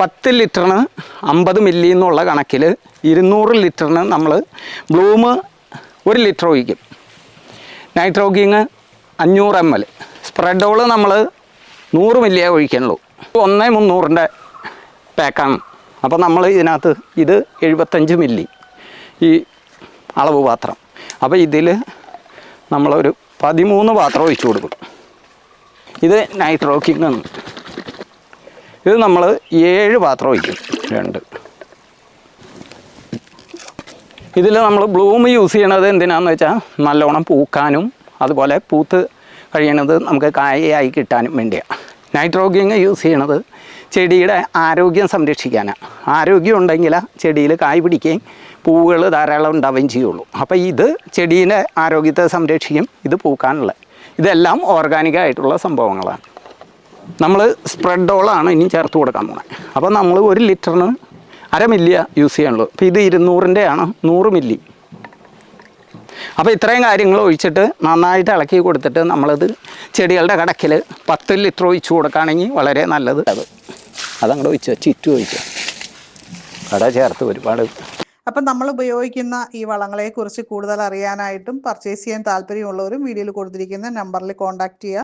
പത്ത് ലിറ്ററിന് അമ്പത് മില്ലി എന്നുള്ള കണക്കിൽ ഇരുന്നൂറ് ലിറ്ററിന് നമ്മൾ ബ്ലൂമ് ഒരു ലിറ്റർ ഒഴിക്കും. നൈട്രോഗിങ് അഞ്ഞൂറ് എം എൽ സ്പ്രെഡോൾ നമ്മൾ നൂറ് മില്ലിയേ ഒഴിക്കണുള്ളൂ ഒന്നേ മുന്നൂറിന്റെ പാക്കാണ് അപ്പോൾ നമ്മൾ ഇതിനകത്ത് ഇത് എഴുപത്തഞ്ച് മില്ലി ഈ അളവ് പാത്രം. അപ്പോൾ ഇതിൽ നമ്മളൊരു പതിമൂന്ന് പാത്രം ഒഴിച്ചു കൊടുക്കും. ഇത് നൈട്രോക്കിങ് ആണ്. ഇത് നമ്മൾ ഏഴ് പാത്രം വയ്ക്കും രണ്ട്. ഇതിൽ നമ്മൾ ബ്ലൂം യൂസ് ചെയ്യണത് എന്തിനാന്ന് വെച്ചാൽ നല്ലോണം പൂക്കാനും അതുപോലെ പൂത്ത് കഴിയണത് നമുക്ക് കായയായി കിട്ടാനും വേണ്ടിയാണ് നൈട്രോഗിങ് യൂസ് ചെയ്യണത് ചെടിയുടെ ആരോഗ്യം സംരക്ഷിക്കാനാണ് ആരോഗ്യം ഉണ്ടെങ്കിൽ ചെടിയിൽ കായ് പിടിക്കുകയും പൂവുകൾ ധാരാളം ഉണ്ടാവുകയും ചെയ്യുള്ളൂ. അപ്പോൾ ഇത് ചെടീന്റെ ആരോഗ്യത്തെ സംരക്ഷിക്കും ഇത് പൂക്കാനുള്ള. ഇതെല്ലാം ഓർഗാനിക് ആയിട്ടുള്ള സംഭവങ്ങളാണ്. നമ്മൾ സ്പ്രെഡോളാണ് ഇനി ചേർത്ത് കൊടുക്കാൻ പോകുന്നത് അപ്പോൾ നമ്മൾ ഒരു ലിറ്ററിന് അര മില്ലിയ യൂസ് ചെയ്യാനുള്ളൂ അപ്പോൾ ഇത് ഇരുന്നൂറിന്റെ ആണ് നൂറ് മില്ലി. അപ്പോൾ ഇത്രയും കാര്യങ്ങൾ ഒഴിച്ചിട്ട് നന്നായിട്ട് ഇളക്കി കൊടുത്തിട്ട് നമ്മളത് ചെടികളുടെ കടക്കിൽ പത്ത് ലിറ്റർ ഒഴിച്ചു കൊടുക്കുകയാണെങ്കിൽ വളരെ നല്ലത്. അത് അതങ്ങോട്ട് ഒഴിച്ചു ചുറ്റും ഒഴിച്ചു. കട ചേർത്ത് ഒരുപാട്. അപ്പം നമ്മൾ ഉപയോഗിക്കുന്ന ഈ വളങ്ങളെക്കുറിച്ച് കൂടുതൽ അറിയാനായിട്ടും പർച്ചേസ് ചെയ്യാൻ താല്പര്യമുള്ളവരും വീഡിയോയിൽ കൊടുത്തിരിക്കുന്ന നമ്പറിൽ കോൺടാക്ട് ചെയ്യുക